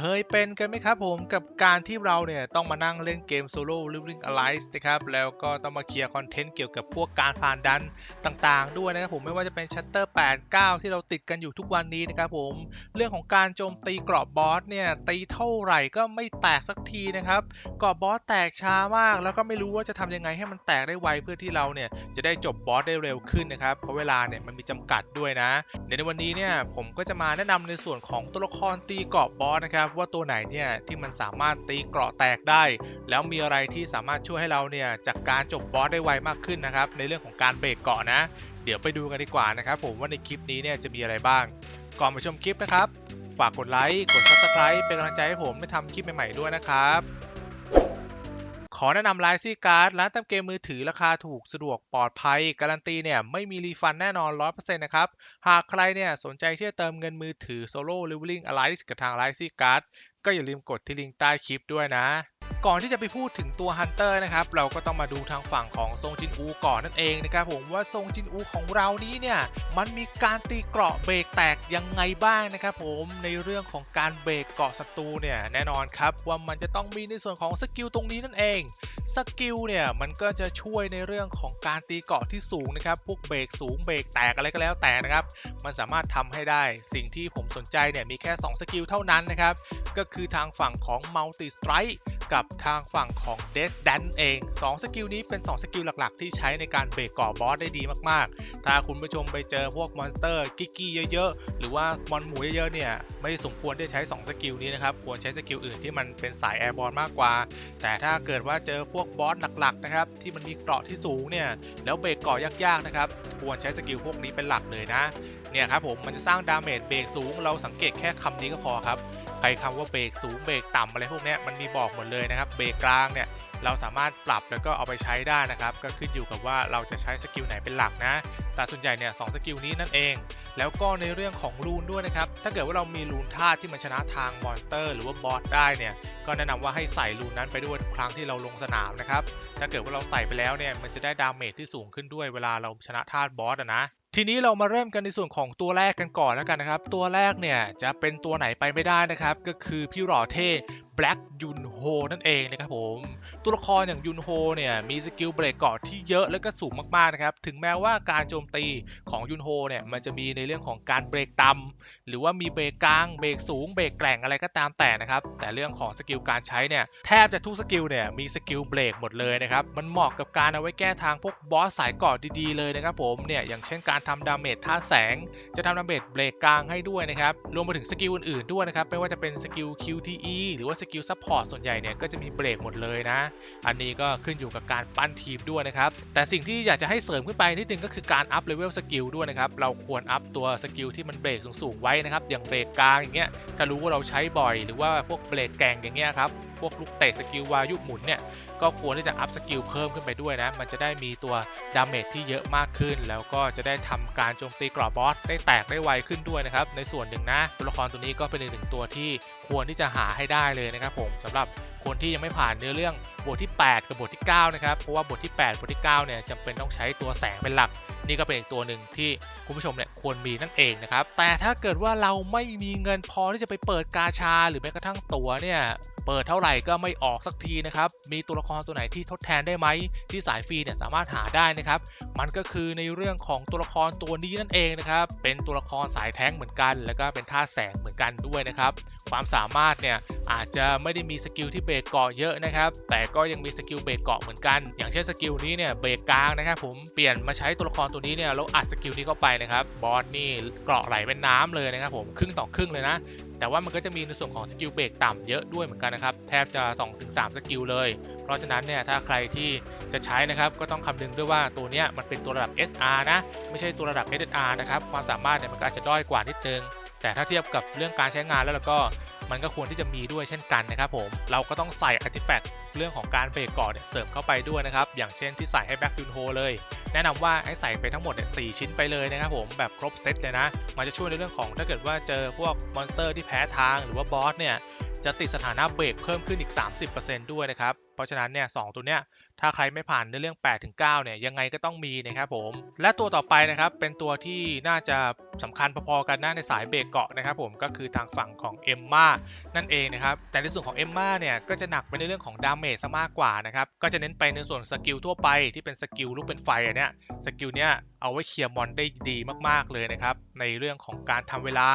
เคยเป็นกันไหมครับผมกับการที่เราเนี่ยต้องมานั่งเล่นเกม Solo Living Alliance นะครับแล้วก็ต้องมาเคลียร์คอนเทนต์เกี่ยวกับพวกการผ่านดันต่างๆ ด้วยนะครับผมไม่ว่าจะเป็น Shutter 8 9 ที่เราติดกันอยู่ทุกวันนี้นะครับผมเรื่องของการโจมตีกราะบอสเนี่ยตีเท่าไหร่ก็ไม่แตกสักทีนะครับกราะบอสแตกช้ามาก แล้วก็ไม่รู้ว่าจะทำยังไงให้มันแตกได้ไวเพื่อที่เราเนี่ยจะได้จบบอสได้เร็วขึ้นนะครับเพราะเวลาเนี่ยมันมีจำกัดด้วยนะในวันนี้เนี่ยผมก็จะมาแนะนำในส่วนของตัวละครตีกราะบอสนะครับว่าตัวไหนเนี่ยที่มันสามารถตีเกราะแตกได้ แล้วมีอะไรที่สามารถช่วยให้เราเนี่ยจากการจบบอสได้ไวมากขึ้นนะครับในเรื่องของการเบรกเกราะนะ เดี๋ยวไปดูกันดีกว่านะครับผมว่าในคลิปนี้เนี่ยจะมีอะไรบ้าง ก่อนไปชมคลิปนะครับ ฝากกดไลค์กด subscribe เป็นกำลังใจให้ผมได้ทำคลิปใหม่ๆด้วยนะครับ ขอแนะนำไลซี่การ์ดร้านเติมเกมมือถือราคาถูกสะดวกปลอดภัย การันตีเนี่ยไม่มีรีฟันแน่นอน 100%นะครับ หากใครเนี่ยสนใจที่จะเติมเงินมือถือ Solo Leveling Alliance กับทางไลซี่การ์ดก็อย่าลืมกดที่ลิงก์ใต้คลิปด้วยนะ ก่อนที่จะไปพูดถึงตัวฮันเตอร์นะครับเราก็ต้องมาดูทางฝั่งของทรงจินอูก่อนนั่นเองนะครับผมว่าทรงจินอูของเรานี้เนี่ยมันมีการตีเกราะเบรกแตกยังไงบ้างนะครับผมในเรื่องของการเบรกเกาะศัตรูเนี่ยแน่นอนครับว่ามันจะต้องมีในส่วนของสกิลตรงนี้นั่นเองสกิลเนี่ยมันก็จะช่วยในเรื่องของการตีเกาะที่สูงนะครับพวกเบรกสูงเบรกแตกอะไรก็แล้วแต่นะครับมันสามารถทำให้ได้ สิ่งที่ผมสนใจเนี่ยมีแค่ 2 สกิลเท่านั้นนะครับก็คือทางฝั่งของ Multi Strike กับทางฝั่งของ Death Dance เอง 2 สกิลนี้เป็น 2 สกิลหลักๆ ที่ใช้ในการเบรกกาะบอสได้ดีมากๆ ถ้าคุณผู้ชมไปเจอพวกมอนสเตอร์กิกกี้เยอะๆ หรือว่ามอนหมูเยอะๆเนี่ยไม่สมควรที่จะใช้ 2 สกิลนี้นะครับ ควรใช้สกิลอื่นที่มันเป็นสายแอร์บอลมากกว่า แต่ถ้าเกิดว่าเจอพวกบอสหลักๆนะครับที่มันมีเกราะที่สูงเนี่ยแล้วเบรกกาะยากๆนะครับควรใช้สกิลพวกนี้เป็นหลักเลยนะเนี่ยครับผมมันจะสร้างดาเมจเบรกสูงเราสังเกตแค่คำนี้ก็พอครับ รคำว่าเบรกสูงเบรกต่ำอะไรพวกนี้มันมีบอกหมดเลยนะครับเบรกกลางเนี่ยเราสามารถปรับแล้วก็เอาไปใช้ได้นะครับ ก็ขึ้นอยู่กับว่าเราจะใช้สกิลไหนเป็นหลักนะ แต่ส่วนใหญ่เนี่ยสองสกิลนี้นั่นเอง แล้วก็ในเรื่องของรูนด้วยนะครับ ถ้าเกิดว่าเรามีรูนธาตุที่มันชนะทางมอนเตอร์ หรือว่าบอสได้เนี่ย ก็แนะนำว่าให้ใส่รูนนั้นไปด้วยทุกครั้งที่เราลงสนามนะครับ ถ้าเกิดว่าเราใส่ไปแล้วเนี่ย มันจะได้ดาเมจที่สูงขึ้นด้วยเวลาเราชนะธาตุบอสอะนะ ทีนี้เรามาเริ่มกันในส่วนของตัวแรกกันก่อนแล้วกันนะครับ ตัวแรกเนี่ยจะเป็นตัวไหนไปไม่ได้นะครับ ก็คือพี่หล่อเท่ Black ยุนโฮนั่นเองนะครับผม ตัวละครอย่างยุนโฮเนี่ยมีสกิลเบรกเกาะที่เยอะและก็สูงมากๆนะครับ ถึงแม้ว่าการโจมตีของยุนโฮเนี่ยมันจะมีในเรื่องของการเบรกต่ำหรือว่ามีเบรกกลางเบรกสูงเบรกแกร่งอะไรก็ตามแต่นะครับ แต่เรื่องของสกิลการใช้เนี่ยแทบจะทุกสกิลเนี่ยมีสกิลเบรกหมดเลยนะครับ มันเหมาะกับการเอาไว้แก้ทางพวกบอสสายเกาะดีๆเลยนะครับผมเนี่ยอย่างเช่นการทำดาเมจท่าแสง จะทำดาเมจเบรกกลางให้ด้วยนะครับรวมไปถึงสกิลอื่นๆด้วยนะครับไม่ว่าจะเป็นสกิล QTE หรือว่าสกิลซัพพอร์ตส่วนใหญ่เนี่ยก็จะมีเบรกหมดเลยนะ อันนี้ก็ขึ้นอยู่กับการปั้นทีมด้วยนะครับ แต่สิ่งที่อยากจะให้เสริมขึ้นไปนิดนึงก็คือการอัพเลเวลสกิลด้วยนะครับ เราควรอัพตัวสกิลที่มันเบรกสูงๆไว้นะครับ อย่างเบรกกลางอย่างเงี้ย ถ้ารู้ว่าเราใช้บ่อย หรือว่าพวกเบรกแกงอย่างเงี้ยครับพวกลูกเตะสกิลวายุหมุนเนี่ยก็ควรที่จะอัพสกิลเพิ่มขึ้นไปด้วยนะ มันจะได้มีตัวดาเมจที่เยอะมากขึ้น แล้วก็จะได้ทำการโจมตีกรอบบอสได้แตกได้ไวขึ้นด้วยนะครับ ในส่วนหนึ่งนะ ตัวละครตัวนี้ก็เป็นอีกหนึ่งตัวที่ควรที่จะหาให้ได้เลยนะครับผมสำหรับคนที่ยังไม่ผ่านเนื้อเรื่องบทที่ 8 กับบทที่ 9 นะครับ เพราะว่าบทที่ 8 บทที่ 9 เนี่ยจำเป็นต้องใช้ตัวแสงเป็นหลัก นี่ก็เป็นอีกตัวหนึ่งที่คุณผู้ชมเนี่ยควรมีนั่นเองนะครับ แต่ถ้าเกิดว่าเราไม่มีเงินพอที่จะไปเปิดกาชา หรือแม้กระทั่งตัวเนี่ย เปิดเท่าไหร่ก็ไม่ออกสักทีนะครับ มีตัวละครตัวไหนที่ทดแทนได้ไหม ที่สายฟรีเนี่ยสามารถหาได้นะครับ มันก็คือในเรื่องของตัวละครตัวนี้นั่นเองนะครับ เป็นตัวละครสายแท้งเหมือนกัน แล้วก็เป็นท่าแสงเหมือนกันด้วยนะครับ ความสามารถเนี่ยอาจจะไม่ได้มีสกิลที่เบรกเกาะเยอะนะครับ แต่ก็ยังมีสกิลเบรกเกาะเหมือนกัน อย่างเช่นสกิลนี้เนี่ยเบรกกลางนะครับผม เปลี่ยนมาใช้ตัวละครตัวนี้เนี่ยแล้วอัดสกิลนี้เข้าไปนะครับ บอสนี่เกาะไหลเป็นน้ำเลยนะครับผม ครึ่งต่อครึ่งเลยนะ แต่ว่ามันก็จะมีในส่วนของสกิลเบรกต่ำเยอะด้วยเหมือนกันนะครับ แทบจะ 2-3 สกิลเลย เพราะฉะนั้นเนี่ยถ้าใครที่จะใช้นะครับก็ต้องคำนึงด้วยว่าตัวเนี้ยมันเป็นตัวระดับ SR นะ ไม่ใช่ตัวระดับ SSR นะครับ ความสามารถเนี่ยมันก็อาจจะด้อยกว่านิดนึง แต่ถ้าเทียบกับเรื่องการใช้งานแล้วแล้วก็ มันก็ควรที่จะมีด้วยเช่นกันนะครับผม เราก็ต้องใส่อาร์ติแฟกต์เรื่องของการเบรกเกาะเนี่ยเสริมเข้าไปด้วยนะครับ อย่างเช่นที่ใส่ให้แบ็กยูนโฮเลย แนะนำว่าให้ใส่ไปทั้งหมดเนี่ยสชิ้นไปเลยนะครับผม แบบครบเซตเลยนะ มันจะช่วยในเรื่องของถ้าเกิดว่าเจอพวกมอนสเตอร์ที่แพ้ทางหรือว่าบอสเนี่ย จะติดสถานะเบรกเพิ่มขึ้นอีก 30%ด้วยนะครับ เพราะฉะนั้นเนี่ยสตัวเนี้ยถ้าใครไม่ผ่านในเรื่อง8ถึง9เนี่ยยังไงก็ต้องมีนะครับผม และตัวต่อไปนะครับเป็นตัวที่น่าจะสำคัญพอๆกันนะในสายเบรกเกาะนะครับผมก็คือทางฝั่งของเอมมานั่นเองนะครับแต่ในส่วนของเอมมาเนี่ยก็จะหนักไปในเรื่องของดาเมจซะมากกว่านะครับก็จะเน้นไปในส่วนสกิลทั่วไปที่เป็นสกิลลูกเป็นไฟอันเนี้ยสกิลเนี้ยเอาไว้เคลียร์มอนได้ดีมากๆเลยนะครับในเรื่องของการทำเวลา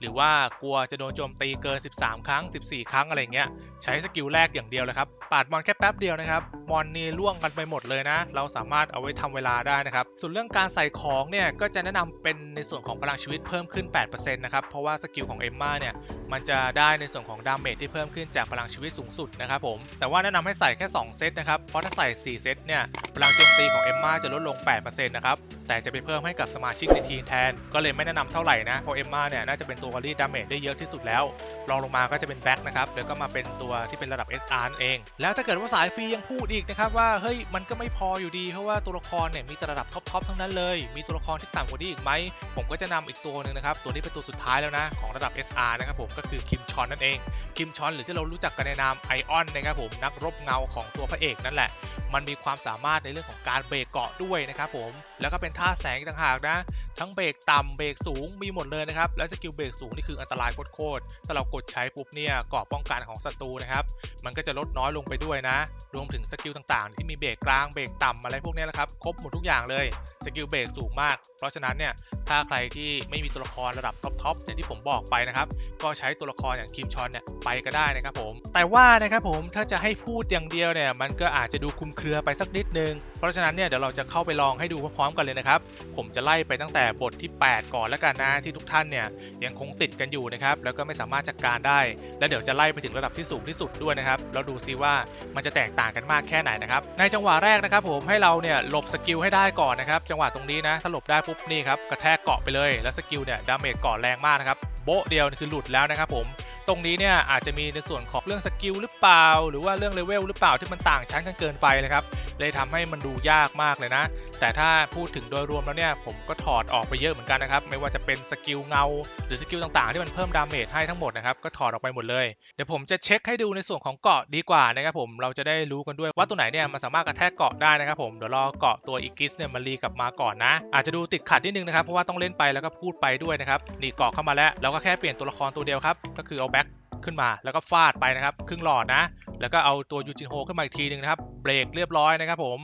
หรือว่ากลัวจะโดนโจมตีเกิน 13 ครั้ง 14 ครั้งอะไรเงี้ยใช้สกิลแรกอย่างเดียวเลยครับปาดมอนค่แป๊บเดียวนะครับมอนนี่ล่วงกันไปหมดเลยนะ เราสามารถเอาไว้ทำเวลาได้นะครับ ส่วนเรื่องการใส่ของเนี่ยก็จะแนะนำเป็นในส่วนของพลังชีวิตเพิ่มขึ้น 8%นะครับ เพราะว่าสกิลของเอมมาเนี่ยมันจะได้ในส่วนของดาเมจที่เพิ่มขึ้นจากพลังชีวิตสูงสุดนะครับผม แต่ว่าแนะนำให้ใส่แค่ 2 เซตนะครับ เพราะถ้าใส่ 4 เซตเนี่ยพลังโจมตีของเอมมาจะลดลง 8%นะครับ แต่จะไปเพิ่มให้กับสมาชิกในทีมแทน ก็เลยไม่แนะนำเท่าไหร่นะ เพราะเอมมาเนี่ยน่าจะเป็นตัวรีดดาเมจได้เยอะที่สุดแล้ว รองลงมาก็จะเป็นแบ็คนะครับ แล้วก็มาเป็นตัวที่เป็นระดับ SR นั่นเอง แล้วถ้าเกิดว่าสายฟรียังพูดอีกนะครับว่าเฮ้ยมันก็ไม่พออยู่ดี เพราะว่าตัวละครเนี่ยมีแต่ระดับท็อปๆทั้งนั้นเลย มีตัวละครที่ต่ำกว่านี้อีกไหมผมก็จะนำอีกตัวหนึ่งนะครับตัวนี้เป็นตัวสุดท้ายแล้วนะของระดับ SR นะครับผมก็คือคิมชอนนั่นเองคิมชอนหรือที่เรารู้จักกันในนามไอออนนะครับผมนักรบเงาของตัวพระเอกนั่นแหละ มันมีความสามารถในเรื่องของการเบรกเกาะด้วยนะครับผมแล้วก็เป็นท่าแสงต่างหากนะ ทั้งเบรกต่ำเบรกสูงมีหมดเลยนะครับ และสกิลเบรกสูงนี่คืออันตรายโคตรๆถ้าเรากดใช้ปุ๊บเนี่ยเกราะป้องกันของศัตรูนะครับ มันก็จะลดน้อยลงไปด้วยนะ รวมถึงสกิลต่างๆ ที่มีเบรกกลางเบรกต่ำอะไรพวกนี้นะครับ ครบหมดทุกอย่างเลย สกิลเบรกสูงมาก เพราะฉะนั้นเนี่ย ถ้าใครที่ไม่มีตัวละครระดับท็อปๆอย่างที่ผมบอกไปนะครับ ก็ใช้ตัวละครอย่างคิมชอนเนี่ยไปก็ได้นะครับผม แต่ว่านะครับผมถ้าจะให้พูดอย่างเดียวเนี่ยมันก็อาจจะดูคุมเครือไปสักนิดนึง เพราะฉะนั้นเนี่ยเดี๋ยวเราจะเข้าไปลองให้ดูพร้อมๆกันเลยนะครับ ผมจะไล่ไปตั้งแต่บทที่ 8 ก่อนแล้วกันนะที่ทุกท่านเนี่ยยังคงติดกันอยู่นะครับแล้วก็ไม่สามารถจัดการได้ แล้วเดี๋ยวจะไล่ไปถึงระดับที่สูงที่สุดด้วยนะครับแล้วดูซิว่ามันจะแตกต่างกันมากแค่ไหนนะครับในจังหวะแรกนะครับผมให้เราเนี่ยหลบสกิลให้ได้ก่อนนะครับจังหวะตรงนี้นะถ้าหลบได้ปุ๊บนี่ครับกระแทกเกาะไปเลย แล้วสกิลเนี่ยดาเมจเกาะแรงมากนะครับโบ๊ะเดียวคือหลุดแล้วนะครับผมตรงนี้เนี่ยอาจจะมีในส่วนของเรื่องสกิลหรือเปล่า หรือว่าเรื่องเลเวลหรือเปล่าที่มันต่างชั้นกันเกินไปนะครับ เลยทำให้มันดูยากมากเลยนะ แต่ถ้าพูดถึงโดยรวมแล้วเนี่ยผมก็ถอดออกไปเยอะเหมือนกันนะครับ ไม่ว่าจะเป็นสกิลเงา หรือสกิลต่างๆ ที่มันเพิ่มดาเมจให้ทั้งหมดนะครับ ก็ถอดออกไปหมดเลย เดี๋ยวผมจะเช็คให้ดูในส่วนของเกาะดีกว่านะครับผม เราจะได้รู้กันด้วยว่าตัวไหนเนี่ยมันสามารถกระแทกเกาะได้นะครับผม เดี๋ยวรอเกาะตัวอีกิสเนี่ยมารีกลับมาก่อนนะ อาจจะดูติดขัดนิดนึงนะครับ เพราะว่าต้องเล่นไปแล้วก็พูดไปด้วยนะครับ นี่เกาะเข้ามาแล้ว เราก็แค่เปลี่ยนตัวละครตัวเดียวครับ ก็คือเอาแบ็คขึ้นมาแล้วก็ฟาดไปนะครับ ครึ่งหลอดนะ แล้วก็เอาตัวยูจินโฮขึ้นมาอีกทีหนึ่งนะครับ เบรกเรียบร้อยนะครับผม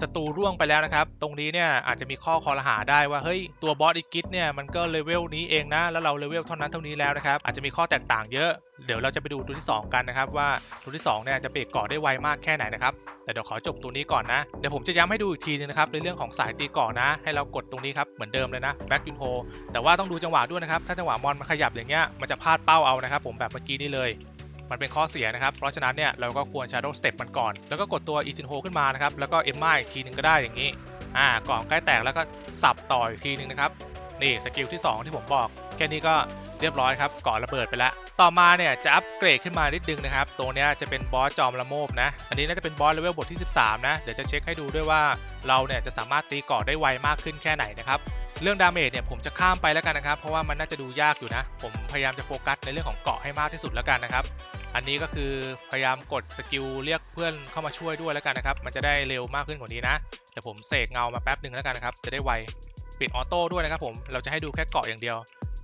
ศัตรูร่วงไปแล้วนะครับ ตรงนี้เนี่ยอาจจะมีข้อคอรหาได้ว่าเฮ้ยตัวบอสอีกิทเนี่ยมันก็เลเวลนี้เองนะ แล้วเราเลเวลเท่านั้นเท่านี้แล้วนะครับอาจจะมีข้อแตกต่างเยอะเดี๋ยวเราจะไปดูตัวที่ 2 กันนะครับ ว่าตัวที่2เนี่ยจะเบรกเกาะได้ไวมากแค่ไหนนะครับแต่เดี๋ยวขอจบตัวนี้ก่อนนะเดี๋ยวผมจะย้ำให้ดูอีกทีนึงนะครับในเรื่องของสายตีเกาะนะ ให้เรากดตรงนี้ครับเหมือนเดิมเลยนะแบ็กยูนโฮแต่ว่าต้องดูจังหวะด้วยนะครับถ้าจังหวะมอนมันขยับอย่างเงี้ยมันจะพลาดเป้าเอานะครับผมแบบเมื่อกี้นี้เลย มันเป็นข้อเสียนะครับ เพราะฉะนั้นเนี่ยเราก็ควร Shadow Step มันก่อน แล้วก็กดตัว i ีจินโฮขึ้นมานะครับ แล้วก็เอ็มมาอีกทีหนึงก็ได้อย่างนี้ อ่ากล่องใกล้แตกแล้วก็สับต่ออีกทีหนึงนะครับ นี่สกิลที่ 2 ที่ผมบอก แค่นี้ก็เรียบร้อยครับ ก่อระเบิดไปแล้ว ต่อมาเนี่ยจะอัปเกรดขึ้นมานิดนึงนะครับ ตัวเนี้ยจะเป็นบอสจอมละโมบนะ อันนี้น่าจะเป็นบอสเลเวลบทที่ 13 นะ เดี๋ยวจะเช็คให้ดูด้วยว่าเราเนี่ยจะสามารถตีเกาะได้ไวมากขึ้นแค่ไหนนะครับเรื่องดาเมจเนี่ยผมจะข้ามไปแล้วกันนะครับ เพราะว่ามันน่าจะดูยากอยู่นะ ผมพยายามจะโฟกัสในเรื่องของเกาะให้มากที่สุดแล้วกันนะครับ อันนี้ก็คือพยายามกดสกิลเรียกเพื่อนเข้ามาช่วยด้วยแล้วกันนะครับ มันจะได้เร็วมากขึ้นกว่านี้นะเดี๋ยวผมเสกเงามาแป๊บหนึ่งแล้วกันนะครับ จะได้ไว ปิดออโต้ด้วยนะครับผม เราจะให้ดูแค่เกาะอย่างเดียว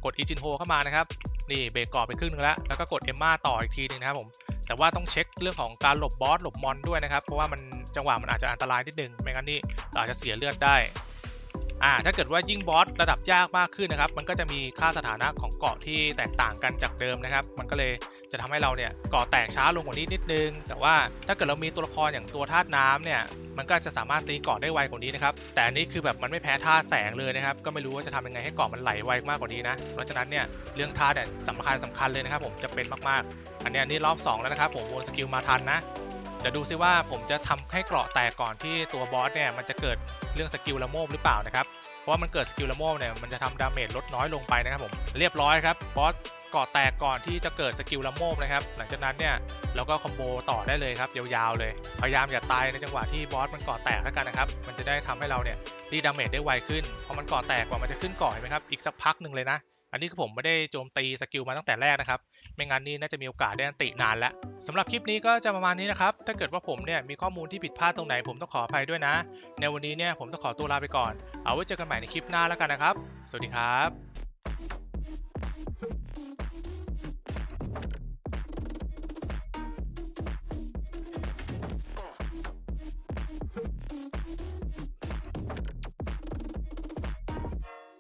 กดอีจินโฮเข้ามานะครับ นี่เบรกเกาะไปครึ่งนึงแล้ว แล้วก็กดเอมมาต่ออีกทีหนึงนะครับผม แต่ว่าต้องเช็คเรื่องของการหลบบอสหลบมอนด้วยนะครับ เพราะว่ามันจังหวะมันอาจจะอันตรายนิดนึง ไม่งั้นนี่อาจจะเสียเลือดได้ อ่าถ้าเกิดว่ายิ่งบอสระดับยากมากขึ้นนะครับ มันก็จะมีค่าสถานะของเกาะที่แตกต่างกันจากเดิมนะครับ มันก็เลยจะทำให้เราเนี่ยเกาะแตกช้าลงกว่านี้นิดนึง แต่ว่าถ้าเกิดเรามีตัวละครอย่างตัวธาตุน้ำเนี่ย มันก็จะสามารถตีเกาะได้ไวกว่านี้นะครับ แต่อันนี้คือแบบมันไม่แพ้ธาตุแสงเลยนะครับ ก็ไม่รู้ว่าจะทำยังไงให้เกาะมันไหลไวมากกว่านี้นะ เพราะฉะนั้นเนี่ยเรื่องธาตุเนี่ยสำคัญสำคัญเลยนะครับ ผมจะเป็นมากๆ อันนี้อันนี้รอบสองแล้วนะครับ ผมวนสกิลมาทันนะเดี๋ยวดูซิว่าผมจะทำให้เกราะแตกก่อนที่ตัวบอสเนี่ยมันจะเกิดเรื่องสกิลละโมบหรือเปล่านะครับ เพราะว่ามันเกิดสกิลละโมบเนี่ยมันจะทำดาเมจลดน้อยลงไปนะครับผมเรียบร้อยครับบอสเกาะแตกก่อนที่จะเกิดสกิลละโมบนะครับหลังจากนั้นเนี่ยเราก็คอมโบต่อได้เลยครับยาวๆเลย พยายามอย่าตายในจังหวะที่บอสมันเกาะแตกแล้วกันนะครับมันจะได้ทำให้เราเนี่ยรีดาเมจได้ไวขึ้นพอมันเกาะแตกกว่ามันจะขึ้นเกาะเห็นไหมครับอีกสักพักหนึ่งเลยนะ อันนี้คือผมไม่ได้โจมตีสกิลมาตั้งแต่แรกนะครับ ไม่งั้นนี่น่าจะมีโอกาสได้อันตินานแล้วสำหรับคลิปนี้ก็จะประมาณนี้นะครับ ถ้าเกิดว่าผมเนี่ยมีข้อมูลที่ผิดพลาดตรงไหนผมต้องขออภัยด้วยนะ ในวันนี้เนี่ยผมต้องขอตัวลาไปก่อน เอาไว้เจอกันใหม่ในคลิปหน้าแล้วกันนะครับ สวัสดีครับ